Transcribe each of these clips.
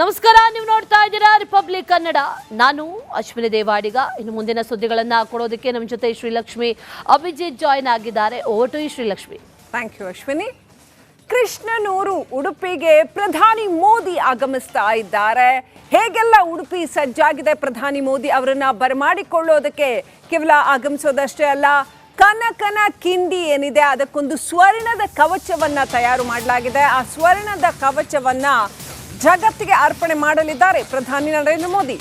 ನಮಸ್ಕಾರ, ನೀವು ನೋಡ್ತಾ ಇದ್ದೀರಾ ರಿಪಬ್ಲಿಕ್ ಕನ್ನಡ ನಾನು ಅಶ್ವಿನಿ ದೇವಾಡಿಗ. ಇನ್ನು ಮುಂದಿನ ಸುದ್ದಿಗಳನ್ನ ಕೊಡೋದಕ್ಕೆ ನಮ್ಮ ಜೊತೆ ಶ್ರೀಲಕ್ಷ್ಮಿ ಅಭಿಜಿತ್ ಜಾಯ್ನ್ ಆಗಿದ್ದಾರೆ. Over to Srilakshmi. Thank you Ashwini. ಕೃಷ್ಣನೂರು ಉಡುಪಿಗೆ ಪ್ರಧಾನಿ ಮೋದಿ ಆಗಮಿಸ್ತಾ ಇದ್ದಾರೆ. ಹೇಗೆಲ್ಲ ಉಡುಪಿ ಸಜ್ಜಾಗಿದೆ ಪ್ರಧಾನಿ ಮೋದಿ ಅವರನ್ನ ಬರಮಾಡಿಕೊಳ್ಳೋದಕ್ಕೆ? ಕೇವಲ ಆಗಮಿಸೋದಷ್ಟೇ ಅಲ್ಲ, ಕನಕನ ಕಿಂಡಿ ಏನಿದೆ, ಅದಕ್ಕೊಂದು ಸ್ವರ್ಣದ ಕವಚವನ್ನ ತಯಾರು ಮಾಡಲಾಗಿದೆ. ಆ ಸ್ವರ್ಣದ ಕವಚವನ್ನ ಜಗತ್ತಿಗೆ ಅರ್ಪಣೆ ಮಾಡಲಿದ್ದಾರೆ ಪ್ರಧಾನಿ ನರೇಂದ್ರ ಮೋದಿ.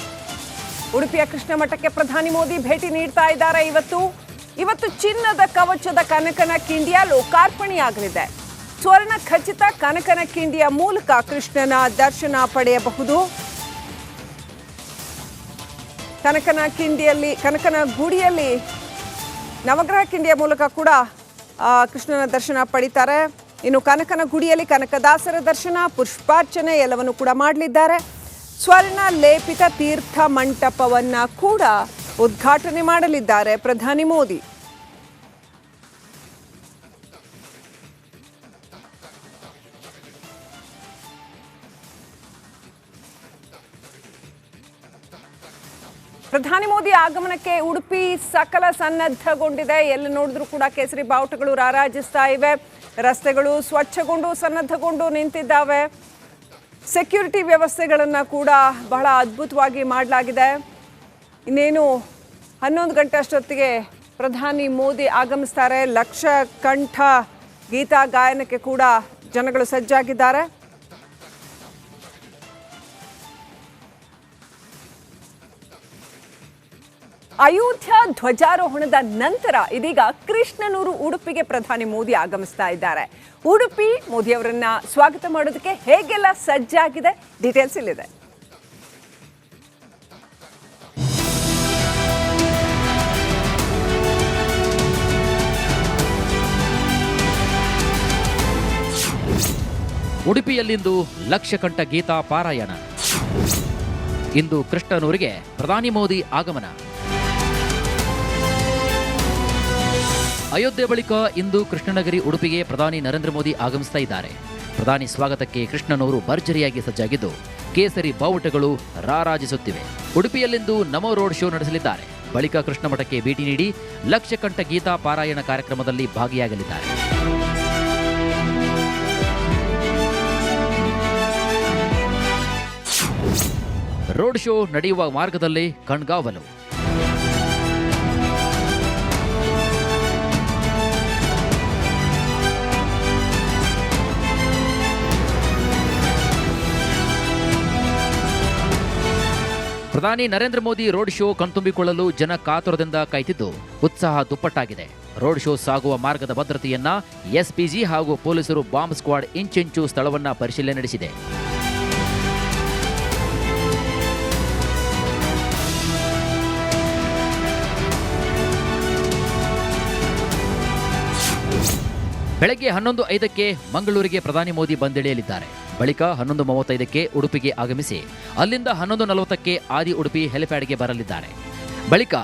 ಉಡುಪಿಯ ಕೃಷ್ಣ ಮಠಕ್ಕೆ ಪ್ರಧಾನಿ ಮೋದಿ ಭೇಟಿ ನೀಡ್ತಾ ಇದ್ದಾರೆ. ಇವತ್ತು ಇವತ್ತು ಚಿನ್ನದ ಕವಚದ ಕನಕನ ಕಿಂಡಿಯ ಲೋಕಾರ್ಪಣೆಯಾಗಲಿದೆ. ಸ್ವರ್ಣ ಖಚಿತ ಕನಕನ ಕಿಂಡಿಯ ಮೂಲಕ ಕೃಷ್ಣನ ದರ್ಶನ ಪಡೆಯಬಹುದು. ಕನಕನ ಕಿಂಡಿಯಲ್ಲಿ ಕನಕನ ಗುಡಿಯಲ್ಲಿ ನವಗ್ರಹ ಕಿಂಡಿಯ ಮೂಲಕ ಕೂಡ ಕೃಷ್ಣನ ದರ್ಶನ ಪಡಿತಾರೆ. ಇನ್ನು ಕನಕನ ಗುಡಿಯಲ್ಲಿ ಕನಕದಾಸರ ದರ್ಶನ, ಪುಷ್ಪಾರ್ಚನೆ ಎಲ್ಲವನ್ನು ಕೂಡ ಮಾಡಲಿದ್ದಾರೆ. ಸ್ವರ್ಣ ಲೇಪಿತ ತೀರ್ಥ ಮಂಟಪವನ್ನ ಕೂಡ ಉದ್ಘಾಟನೆ ಮಾಡಲಿದ್ದಾರೆ ಪ್ರಧಾನಿ ಮೋದಿ. ಪ್ರಧಾನಿ ಮೋದಿ ಆಗಮನಕ್ಕೆ ಉಡುಪಿ ಸಕಲ ಸನ್ನದ್ಧಗೊಂಡಿದೆ. ಎಲ್ಲಿ ನೋಡಿದ್ರು ಕೂಡ ಕೇಸರಿ ಬಾವುಟಗಳು ರಾರಾಜಿಸ್ತಾ ಇವೆ. ರಸ್ತೆಗಳು ಸ್ವಚ್ಛಗೊಂಡು ಸನ್ನದ್ಧಗೊಂಡು ನಿಂತಿದ್ದಾವೆ. ಸೆಕ್ಯೂರಿಟಿ ವ್ಯವಸ್ಥೆಗಳನ್ನು ಕೂಡ ಬಹಳ ಅದ್ಭುತವಾಗಿ ಮಾಡಲಾಗಿದೆ. ಇನ್ನೇನು ಹನ್ನೊಂದು ಗಂಟೆ ಅಷ್ಟೊತ್ತಿಗೆ ಪ್ರಧಾನಿ ಮೋದಿ ಆಗಮಿಸ್ತಾರೆ. ಲಕ್ಷ ಕಂಠ ಗೀತಾ ಗಾಯನಕ್ಕೆ ಕೂಡ ಜನಗಳು ಸಜ್ಜಾಗಿದ್ದಾರೆ. ಅಯೋಧ್ಯ ಧ್ವಜಾರೋಹಣದ ನಂತರ ಇದೀಗ ಕೃಷ್ಣನೂರು ಉಡುಪಿಗೆ ಪ್ರಧಾನಿ ಮೋದಿ ಆಗಮಿಸ್ತಾ ಇದ್ದಾರೆ. ಉಡುಪಿ ಮೋದಿ ಅವರನ್ನ ಸ್ವಾಗತ ಮಾಡೋದಕ್ಕೆ ಹೇಗೆಲ್ಲ ಸಜ್ಜಾಗಿದೆ? ಡೀಟೇಲ್ಸ್ ಇಲ್ಲಿದೆ. ಉಡುಪಿಯಲ್ಲಿಂದು ಲಕ್ಷಕಂಠ ಗೀತಾ ಪಾರಾಯಣ. ಇಂದು ಕೃಷ್ಣನೂರಿಗೆ ಪ್ರಧಾನಿ ಮೋದಿ ಆಗಮನ. ಅಯೋಧ್ಯೆ ಬಳಿಕ ಇಂದು ಕೃಷ್ಣನಗರಿ ಉಡುಪಿಗೆ ಪ್ರಧಾನಿ ನರೇಂದ್ರ ಮೋದಿ ಆಗಮಿಸ್ತಾ ಇದ್ದಾರೆ. ಪ್ರಧಾನಿ ಸ್ವಾಗತಕ್ಕೆ ಕೃಷ್ಣನವರು ಭರ್ಜರಿಯಾಗಿ ಸಜ್ಜಾಗಿದ್ದು, ಕೇಸರಿ ಬಾವುಟಗಳು ರಾರಾಜಿಸುತ್ತಿವೆ. ಉಡುಪಿಯಲ್ಲಿಂದು ನಮೋ ರೋಡ್ ಶೋ ನಡೆಸಲಿದ್ದಾರೆ. ಬಳಿಕ ಕೃಷ್ಣ ಮಠಕ್ಕೆ ಭೇಟಿ ನೀಡಿ ಲಕ್ಷಕಂಠ ಗೀತಾ ಪಾರಾಯಣ ಕಾರ್ಯಕ್ರಮದಲ್ಲಿ ಭಾಗಿಯಾಗಲಿದ್ದಾರೆ. ರೋಡ್ ಶೋ ನಡೆಯುವ ಮಾರ್ಗದಲ್ಲಿ ಕಣ್ಗಾವಲು. ಪ್ರಧಾನಿ ನರೇಂದ್ರ ಮೋದಿ ರೋಡ್ ಶೋ ಕಣ್ತುಂಬಿಕೊಳ್ಳಲು ಜನ ಕಾತುರದಿಂದ ಕಾಯ್ತಿದ್ದು. ಉತ್ಸಾಹ ದುಪ್ಪಟ್ಟಾಗಿದೆ. ರೋಡ್ ಶೋ ಸಾಗುವ ಮಾರ್ಗದ ಭದ್ರತೆಯನ್ನ ಎಸ್ಪಿಜಿ ಹಾಗೂ ಪೊಲೀಸರು ಬಾಂಬ್ ಸ್ಕ್ವಾಡ್ ಇಂಚಿಂಚು ಸ್ಥಳವನ್ನ ಪರಿಶೀಲನೆ ನಡೆಸಿದೆ. ಬೆಳಗ್ಗೆ ಹನ್ನೊಂದು ಐದಕ್ಕೆ ಮಂಗಳೂರಿಗೆ ಪ್ರಧಾನಿ ಮೋದಿ ಬಂದಿಳಿಯಲಿದ್ದಾರೆ. ಬಳಿಕ ಹನ್ನೊಂದು ಮೂವತ್ತೈದಕ್ಕೆ ಉಡುಪಿಗೆ ಆಗಮಿಸಿ ಅಲ್ಲಿಂದ ಹನ್ನೊಂದು ನಲವತ್ತಕ್ಕೆ ಆದಿ ಉಡುಪಿ ಹೆಲಿಪ್ಯಾಡ್ಗೆ ಬರಲಿದ್ದಾರೆ. ಬಳಿಕ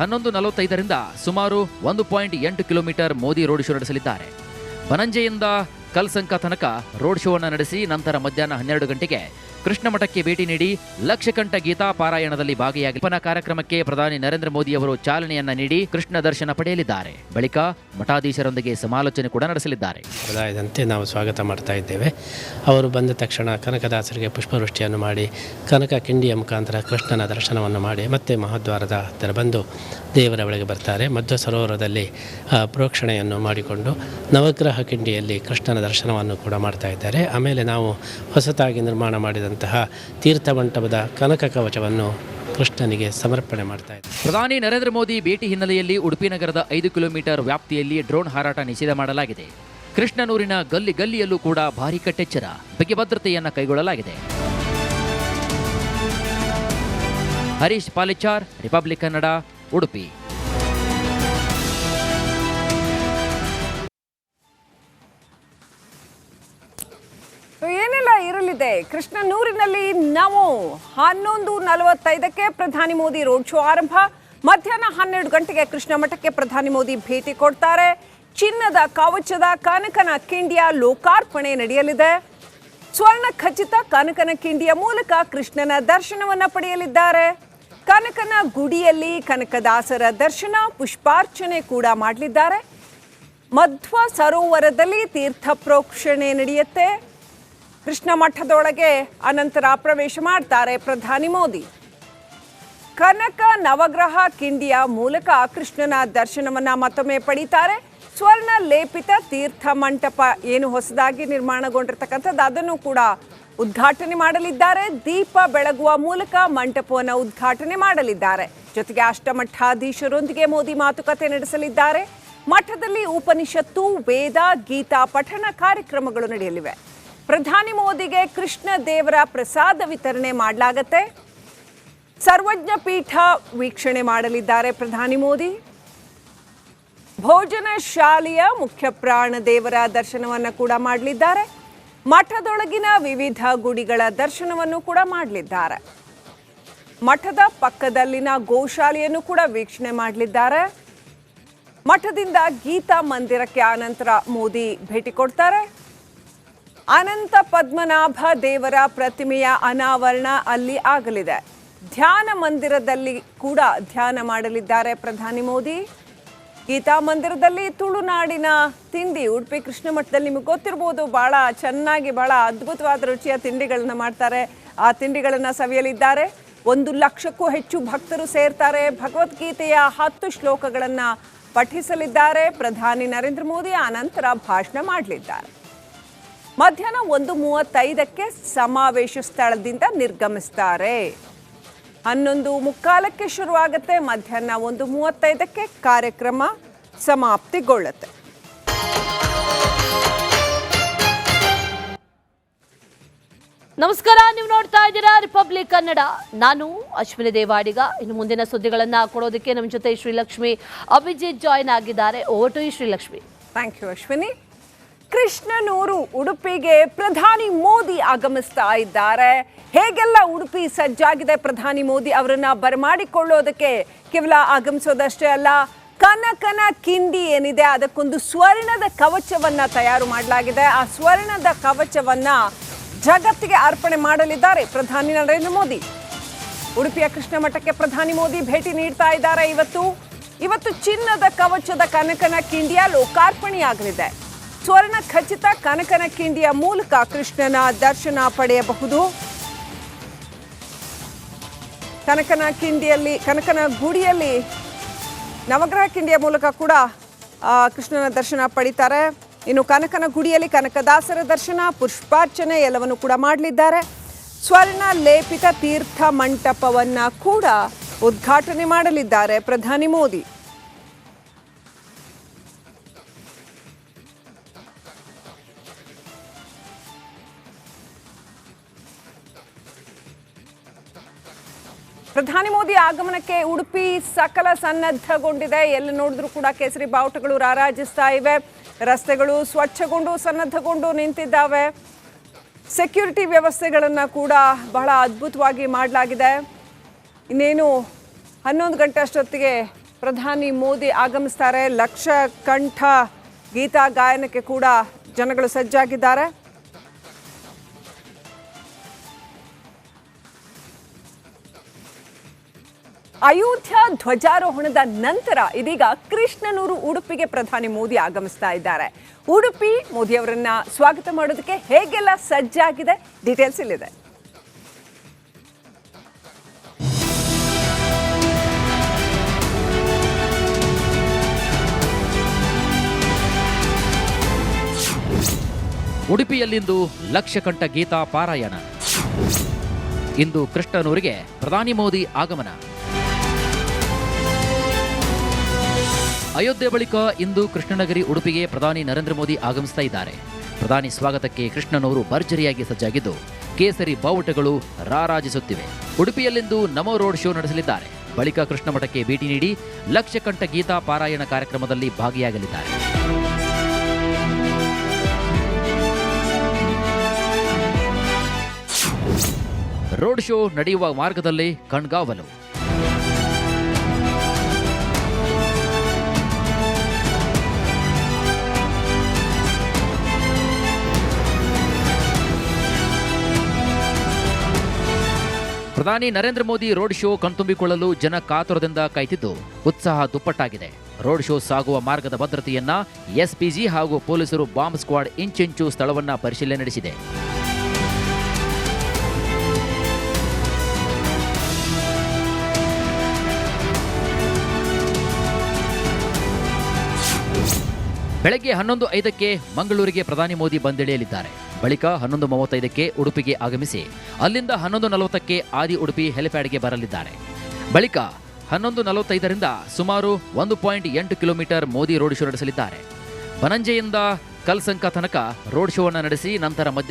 ಹನ್ನೊಂದು ನಲವತ್ತೈದರಿಂದ ಸುಮಾರು ಒಂದು ಪಾಯಿಂಟ್ ಎಂಟು ಕಿಲೋಮೀಟರ್ ಮೋದಿ ರೋಡ್ ಶೋ ನಡೆಸಲಿದ್ದಾರೆ. ಬನಂಜೆಯಿಂದ ಕಲ್ಸಂಕ ತನಕ ರೋಡ್ ಶೋವನ್ನು ನಡೆಸಿ ನಂತರ ಮಧ್ಯಾಹ್ನ ಹನ್ನೆರಡು ಗಂಟೆಗೆ ಕೃಷ್ಣ ಮಠಕ್ಕೆ ಭೇಟಿ ನೀಡಿ ಲಕ್ಷಕಂಠ ಗೀತಾ ಪಾರಾಯಣದಲ್ಲಿ ಭಾಗಿಯಾಗಿ ಉಪನ ಕಾರ್ಯಕ್ರಮಕ್ಕೆ ಪ್ರಧಾನಿ ನರೇಂದ್ರ ಮೋದಿ ಅವರು ಚಾಲನೆಯನ್ನ ನೀಡಿ ಕೃಷ್ಣ ದರ್ಶನ ಪಡೆಯಲಿದ್ದಾರೆ. ಬಳಿಕ ಮಠಾಧೀಶರೊಂದಿಗೆ ಸಮಾಲೋಚನೆ ಕೂಡ ನಡೆಸಲಿದ್ದಾರೆ. ಸಮುದಾಯದಂತೆ ನಾವು ಸ್ವಾಗತ ಮಾಡ್ತಾ ಇದ್ದೇವೆ. ಅವರು ಬಂದ ತಕ್ಷಣ ಕನಕದಾಸರಿಗೆ ಪುಷ್ಪವೃಷ್ಟಿಯನ್ನು ಮಾಡಿ, ಕನಕ ಕಿಂಡಿಯ ಮುಖಾಂತರ ಕೃಷ್ಣನ ದರ್ಶನವನ್ನು ಮಾಡಿ, ಮತ್ತೆ ಮಹಾದ್ವಾರದ ಹತ್ತಿರ ಬಂದು ದೇವರ ಒಳಗೆ ಬರ್ತಾರೆ. ಮಧ್ವ ಸರೋವರದಲ್ಲಿ ಪ್ರೋಕ್ಷಣೆಯನ್ನು ಮಾಡಿಕೊಂಡು ನವಗ್ರಹ ಕಿಂಡಿಯಲ್ಲಿ ಕೃಷ್ಣನ ದರ್ಶನವನ್ನು ಕೂಡ ಮಾಡ್ತಾ ಇದ್ದಾರೆ. ಆಮೇಲೆ ನಾವು ಹೊಸತಾಗಿ ನಿರ್ಮಾಣ ಮಾಡಿದಂತಹ ತೀರ್ಥ ಮಂಟಪದ ಕನಕ ಕವಚವನ್ನು ಕೃಷ್ಣನಿಗೆ ಸಮರ್ಪಣೆ ಮಾಡ್ತಾ ಇದೆ ಪ್ರಧಾನಿ ನರೇಂದ್ರ ಮೋದಿ ಭೇಟಿ ಹಿನ್ನೆಲೆಯಲ್ಲಿ ಉಡುಪಿ ನಗರದ ಐದು ಕಿಲೋಮೀಟರ್ ವ್ಯಾಪ್ತಿಯಲ್ಲಿ ಡ್ರೋನ್ ಹಾರಾಟ ನಿಷೇಧ ಮಾಡಲಾಗಿದೆ. ಕೃಷ್ಣನೂರಿನ ಗಲ್ಲಿ ಗಲ್ಲಿಯಲ್ಲೂ ಕೂಡ ಭಾರೀ ಕಟ್ಟೆಚ್ಚರ. ಬಗ್ಗೆ ಭದ್ರತೆಯನ್ನು ಕೈಗೊಳ್ಳಲಾಗಿದೆ. ಹರೀಶ್ ಪಾಲಿಚಾರ್ ರಿಪಬ್ಲಿಕ್ ಕನ್ನಡ ಉಡುಪಿ. ಇರಲಿದೆ ಕೃಷ್ಣನೂರಿನಲ್ಲಿ ನಾವು ಹನ್ನೊಂದು ನಲವತ್ತೈದಕ್ಕೆ ಪ್ರಧಾನಿ ಮೋದಿ ರೋಡ್ ಶೋ ಆರಂಭ. ಮಧ್ಯಾಹ್ನ ಹನ್ನೆರಡು ಗಂಟೆಗೆ ಕೃಷ್ಣ ಮಠಕ್ಕೆ ಪ್ರಧಾನಿ ಮೋದಿ ಭೇಟಿ ಕೊಡ್ತಾರೆ. ಚಿನ್ನದ ಕವಚದ ಕನಕನ ಕಿಂಡಿಯ ಲೋಕಾರ್ಪಣೆ ನಡೆಯಲಿದೆ. ಸ್ವರ್ಣ ಖಚಿತ ಕನಕನ ಕಿಂಡಿಯ ಮೂಲಕ ಕೃಷ್ಣನ ದರ್ಶನವನ್ನು ಪಡೆಯಲಿದ್ದಾರೆ. ಕನಕನ ಗುಡಿಯಲ್ಲಿ ಕನಕದಾಸರ ದರ್ಶನ, ಪುಷ್ಪಾರ್ಚನೆ ಕೂಡ ಮಾಡಲಿದ್ದಾರೆ. ಮಧ್ವ ಸರೋವರದಲ್ಲಿ ತೀರ್ಥ ಪ್ರೋಕ್ಷಣೆ ನಡೆಯುತ್ತೆ. ಕೃಷ್ಣ ಮಠದೊಳಗೆ ಅನಂತರ ಪ್ರವೇಶ ಮಾಡ್ತಾರೆ ಪ್ರಧಾನಿ ಮೋದಿ. ಕನಕ ನವಗ್ರಹ ಕಿಂಡಿಯ ಮೂಲಕ ಕೃಷ್ಣನ ದರ್ಶನವನ್ನು ಮತ್ತೊಮ್ಮೆ ಪಡೀತಾರೆ. ಸ್ವರ್ಣ ಲೇಪಿತ ತೀರ್ಥ ಮಂಟಪ ಏನು ಹೊಸದಾಗಿ ನಿರ್ಮಾಣಗೊಂಡಿರ್ತಕ್ಕಂಥದ್ದು ಅದನ್ನು ಕೂಡ ಉದ್ಘಾಟನೆ ಮಾಡಲಿದ್ದಾರೆ. ದೀಪ ಬೆಳಗುವ ಮೂಲಕ ಮಂಟಪವನ್ನು ಉದ್ಘಾಟನೆ ಮಾಡಲಿದ್ದಾರೆ. ಜೊತೆಗೆ ಅಷ್ಟಮಠಾಧೀಶರೊಂದಿಗೆ ಮೋದಿ ಮಾತುಕತೆ ನಡೆಸಲಿದ್ದಾರೆ. ಮಠದಲ್ಲಿ ಉಪನಿಷತ್ತು, ವೇದ, ಗೀತಾ, ಪಠಣ ಕಾರ್ಯಕ್ರಮಗಳು ನಡೆಯಲಿವೆ. ಪ್ರಧಾನಿ ಮೋದಿಗೆ ಕೃಷ್ಣ ದೇವರ ಪ್ರಸಾದ ವಿತರಣೆ ಮಾಡಲಾಗತ್ತೆ. ಸರ್ವಜ್ಞ ಪೀಠ ವೀಕ್ಷಣೆ ಮಾಡಲಿದ್ದಾರೆ ಪ್ರಧಾನಿ ಮೋದಿ. ಭೋಜನ ಶಾಲೆಯ ಮುಖ್ಯ ಪ್ರಾಣ ದೇವರ ದರ್ಶನವನ್ನು ಕೂಡ ಮಾಡಲಿದ್ದಾರೆ. ಮಠದೊಳಗಿನ ವಿವಿಧ ಗುಡಿಗಳ ದರ್ಶನವನ್ನು ಕೂಡ ಮಾಡಲಿದ್ದಾರೆ. ಮಠದ ಪಕ್ಕದಲ್ಲಿನ ಗೋಶಾಲೆಯನ್ನು ಕೂಡ ವೀಕ್ಷಣೆ ಮಾಡಲಿದ್ದಾರೆ. ಮಠದಿಂದ ಗೀತಾ ಮಂದಿರಕ್ಕೆ ಆನಂತರ ಮೋದಿ ಭೇಟಿ ಕೊಡ್ತಾರೆ. ಅನಂತ ಪದ್ಮನಾಭ ದೇವರ ಪ್ರತಿಮೆಯ ಅನಾವರಣ ಅಲ್ಲಿ ಆಗಲಿದೆ. ಧ್ಯಾನ ಮಂದಿರದಲ್ಲಿ ಕೂಡ ಧ್ಯಾನ ಮಾಡಲಿದ್ದಾರೆ ಪ್ರಧಾನಿ ಮೋದಿ. ಗೀತಾ ಮಂದಿರದಲ್ಲಿ ತುಳುನಾಡಿನ ತಿಂಡಿ, ಉಡುಪಿ ಕೃಷ್ಣ ಮಠದಲ್ಲಿ ನಿಮಗೆ ಗೊತ್ತಿರ್ಬೋದು, ಬಹಳ ಚೆನ್ನಾಗಿ ಬಹಳ ಅದ್ಭುತವಾದ ರುಚಿಯ ತಿಂಡಿಗಳನ್ನ ಮಾಡ್ತಾರೆ. ಆ ತಿಂಡಿಗಳನ್ನ ಸವಿಯಲಿದ್ದಾರೆ. ಒಂದು ಲಕ್ಷಕ್ಕೂ ಹೆಚ್ಚು ಭಕ್ತರು ಸೇರ್ತಾರೆ. ಭಗವದ್ಗೀತೆಯ ಹತ್ತು ಶ್ಲೋಕಗಳನ್ನ ಪಠಿಸಲಿದ್ದಾರೆ. ಪ್ರಧಾನಿ ನರೇಂದ್ರ ಮೋದಿ ಆನಂತರ ಭಾಷಣ ಮಾಡಲಿದ್ದಾರೆ. ಮಧ್ಯಾಹ್ನ ಒಂದು ಮೂವತ್ತೈದಕ್ಕೆ ಸಮಾವೇಶ ಸ್ಥಳದಿಂದ ನಿರ್ಗಮಿಸ್ತಾರೆ. ಹನ್ನೊಂದು ಮುಕ್ಕಾಲಕ್ಕೆ ಶುರುವಾಗುತ್ತೆ ಮಧ್ಯಾಹ್ನ ಒಂದು ಮೂವತ್ತೈದಕ್ಕೆ ಕಾರ್ಯಕ್ರಮ ಸಮಾಪ್ತಿಗೊಳ್ಳುತ್ತೆ. ನಮಸ್ಕಾರ ನೀವು ನೋಡ್ತಾ ಇದ್ದೀರಾ ರಿಪಬ್ಲಿಕ್ ಕನ್ನಡ ನಾನು ಅಶ್ವಿನಿ ದೇವಾಡಿಗ. ಇನ್ನು ಮುಂದಿನ ಸುದ್ದಿಗಳನ್ನ ಕೊಡೋದಕ್ಕೆ ನಮ್ಮ ಜೊತೆ ಶ್ರೀಲಕ್ಷ್ಮಿ ಅಭಿಜಿತ್ ಜಾಯ್ನ್ ಆಗಿದ್ದಾರೆ. Over to Srilakshmi. Thank you Ashwini. ಕೃಷ್ಣನೂರು ಉಡುಪಿಗೆ ಪ್ರಧಾನಿ ಮೋದಿ ಆಗಮಿಸ್ತಾ ಇದ್ದಾರೆ. ಹೇಗೆಲ್ಲ ಉಡುಪಿ ಸಜ್ಜಾಗಿದೆ ಪ್ರಧಾನಿ ಮೋದಿ ಅವರನ್ನ ಬರಮಾಡಿಕೊಳ್ಳೋದಕ್ಕೆ? ಕೇವಲ ಆಗಮಿಸೋದಷ್ಟೇ ಅಲ್ಲ, ಕನಕನ ಕಿಂಡಿ ಏನಿದೆ, ಅದಕ್ಕೊಂದು ಸ್ವರ್ಣದ ಕವಚವನ್ನ ತಯಾರು ಮಾಡಲಾಗಿದೆ. ಆ ಸ್ವರ್ಣದ ಕವಚವನ್ನ ಜಗತ್ತಿಗೆ ಅರ್ಪಣೆ ಮಾಡಲಿದ್ದಾರೆ ಪ್ರಧಾನಿ ನರೇಂದ್ರ ಮೋದಿ. ಉಡುಪಿಯ ಕೃಷ್ಣ ಮಠಕ್ಕೆ ಪ್ರಧಾನಿ ಮೋದಿ ಭೇಟಿ ನೀಡ್ತಾ ಇದ್ದಾರೆ. ಇವತ್ತು ಇವತ್ತು ಚಿನ್ನದ ಕವಚದ ಕನಕನ ಕಿಂಡಿಯ ಲೋಕಾರ್ಪಣೆಯಾಗಲಿದೆ. ಸ್ವರ್ಣ ಖಚಿತ ಕನಕನ ಕಿಂಡಿಯ ಮೂಲಕ ಕೃಷ್ಣನ ದರ್ಶನ ಪಡೆಯಬಹುದು. ಕನಕನ ಕಿಂಡಿಯಲ್ಲಿ, ಕನಕನ ಗುಡಿಯಲ್ಲಿ, ನವಗ್ರಹ ಕಿಂಡಿಯ ಮೂಲಕ ಕೂಡ ಕೃಷ್ಣನ ದರ್ಶನ ಪಡಿತಾರೆ. ಇನ್ನು ಕನಕನ ಗುಡಿಯಲ್ಲಿ ಕನಕದಾಸರ ದರ್ಶನ, ಪುಷ್ಪಾರ್ಚನೆ ಎಲ್ಲವನ್ನು ಕೂಡ ಮಾಡಲಿದ್ದಾರೆ. ಸ್ವರ್ಣ ಲೇಪಿತ ತೀರ್ಥ ಮಂಟಪವನ್ನು ಕೂಡ ಉದ್ಘಾಟನೆ ಮಾಡಲಿದ್ದಾರೆ ಪ್ರಧಾನಿ ಮೋದಿ. ಆಗಮನಕ್ಕೆ ಉಡುಪಿ ಸಕಲ ಸನ್ನದ್ಧಗೊಂಡಿದೆ. ಎಲ್ಲಿ ನೋಡಿದ್ರೂ ಕೂಡ ಕೇಸರಿ ಬಾವುಟಗಳು ರಾರಾಜಿಸ್ತಾ ಇವೆ. ರಸ್ತೆಗಳು ಸ್ವಚ್ಛಗೊಂಡು ಸನ್ನದ್ಧಗೊಂಡು ನಿಂತಿದ್ದಾವೆ. ಸೆಕ್ಯೂರಿಟಿ ವ್ಯವಸ್ಥೆಗಳನ್ನು ಕೂಡ ಬಹಳ ಅದ್ಭುತವಾಗಿ ಮಾಡಲಾಗಿದೆ. ಇನ್ನೇನು ಹನ್ನೊಂದು ಗಂಟೆ ಅಷ್ಟೊತ್ತಿಗೆ ಪ್ರಧಾನಿ ಮೋದಿ ಆಗಮಿಸ್ತಾರೆ. ಲಕ್ಷ ಕಂಠ ಗೀತಾ ಗಾಯನಕ್ಕೆ ಕೂಡ ಜನಗಳು ಸಜ್ಜಾಗಿದ್ದಾರೆ. ಅಯೋಧ್ಯ ಧ್ವಜಾರೋಹಣದ ನಂತರ ಇದೀಗ ಕೃಷ್ಣನೂರು ಉಡುಪಿಗೆ ಪ್ರಧಾನಿ ಮೋದಿ ಆಗಮಿಸ್ತಾ ಇದ್ದಾರೆ. ಉಡುಪಿ ಮೋದಿಯವರನ್ನ ಸ್ವಾಗತ ಮಾಡೋದಕ್ಕೆ ಹೇಗೆಲ್ಲ ಸಜ್ಜಾಗಿದೆ? ಡೀಟೇಲ್ಸ್ ಇಲ್ಲಿದೆ. ಉಡುಪಿಯಲ್ಲಿಂದು ಲಕ್ಷಕಂಠ ಗೀತಾ ಪಾರಾಯಣ. ಇಂದು ಕೃಷ್ಣನೂರಿಗೆ ಪ್ರಧಾನಿ ಮೋದಿ ಆಗಮನ. ಅಯೋಧ್ಯೆ ಬಳಿಕ ಇಂದು ಕೃಷ್ಣನಗರಿ ಉಡುಪಿಗೆ ಪ್ರಧಾನಿ ನರೇಂದ್ರ ಮೋದಿ ಆಗಮಿಸ್ತಾ ಇದ್ದಾರೆ. ಪ್ರಧಾನಿ ಸ್ವಾಗತಕ್ಕೆ ಕೃಷ್ಣನವರು ಭರ್ಜರಿಯಾಗಿ ಸಜ್ಜಾಗಿದ್ದು, ಕೇಸರಿ ಬಾವುಟಗಳು ರಾರಾಜಿಸುತ್ತಿವೆ. ಉಡುಪಿಯಲ್ಲಿಂದು ನಮೋ ರೋಡ್ ಶೋ ನಡೆಸಲಿದ್ದಾರೆ. ಬಳಿಕ ಕೃಷ್ಣ ಮಠಕ್ಕೆ ಭೇಟಿ ನೀಡಿ ಲಕ್ಷಕಂಠ ಗೀತಾ ಪಾರಾಯಣ ಕಾರ್ಯಕ್ರಮದಲ್ಲಿ ಭಾಗಿಯಾಗಲಿದ್ದಾರೆ. ರೋಡ್ ಶೋ ನಡೆಯುವ ಮಾರ್ಗದಲ್ಲೇ ಕಣ್ಗಾವಲು. ಪ್ರಧಾನಿ ನರೇಂದ್ರ ಮೋದಿ ರೋಡ್ ಶೋ ಕಣ್ತುಂಬಿಕೊಳ್ಳಲು ಜನ ಕಾತುರದಿಂದ ಕಾಯ್ತಿದ್ದು. ಉತ್ಸಾಹ ದುಪ್ಪಟ್ಟಾಗಿದೆ. ರೋಡ್ ಶೋ ಸಾಗುವ ಮಾರ್ಗದ ಭದ್ರತೆಯನ್ನ ಎಸ್ಪಿಜಿ ಹಾಗೂ ಪೊಲೀಸರು ಬಾಂಬ್ ಸ್ಕ್ವಾಡ್ ಇಂಚಿಂಚು ಸ್ಥಳವನ್ನ ಪರಿಶೀಲನೆ ನಡೆಸಿದೆ. ಬೆಳಗ್ಗೆ ಹನ್ನೊಂದು ಐದಕ್ಕೆ ಮಂಗಳೂರಿಗೆ ಪ್ರಧಾನಿ ಮೋದಿ ಬಂದಿಳಿಯಲಿದ್ದಾರೆ. ಬಳಿಕ ಹನ್ನೊಂದು ಮೂವತ್ತೈದಕ್ಕೆ ಉಡುಪಿಗೆ ಆಗಮಿಸಿ ಅಲ್ಲಿಂದ ಹನ್ನೊಂದು ನಲವತ್ತಕ್ಕೆ ಆದಿ ಉಡುಪಿ ಹೆಲಿಪ್ಯಾಡ್ಗೆ ಬರಲಿದ್ದಾರೆ. ಬಳಿಕ ಹನ್ನೊಂದು ನಲವತ್ತೈದರಿಂದ ಸುಮಾರು ಒಂದು ಪಾಯಿಂಟ್ ಎಂಟು ಕಿಲೋಮೀಟರ್ ಮೋದಿ ರೋಡ್ ಶೋ ನಡೆಸಲಿದ್ದಾರೆ. ಬನಂಜೆಯಿಂದ ಕಲ್ಸಂಕ ತನಕ ರೋಡ್ ಶೋವನ್ನು ನಡೆಸಿ ನಂತರ ಮಧ್ಯ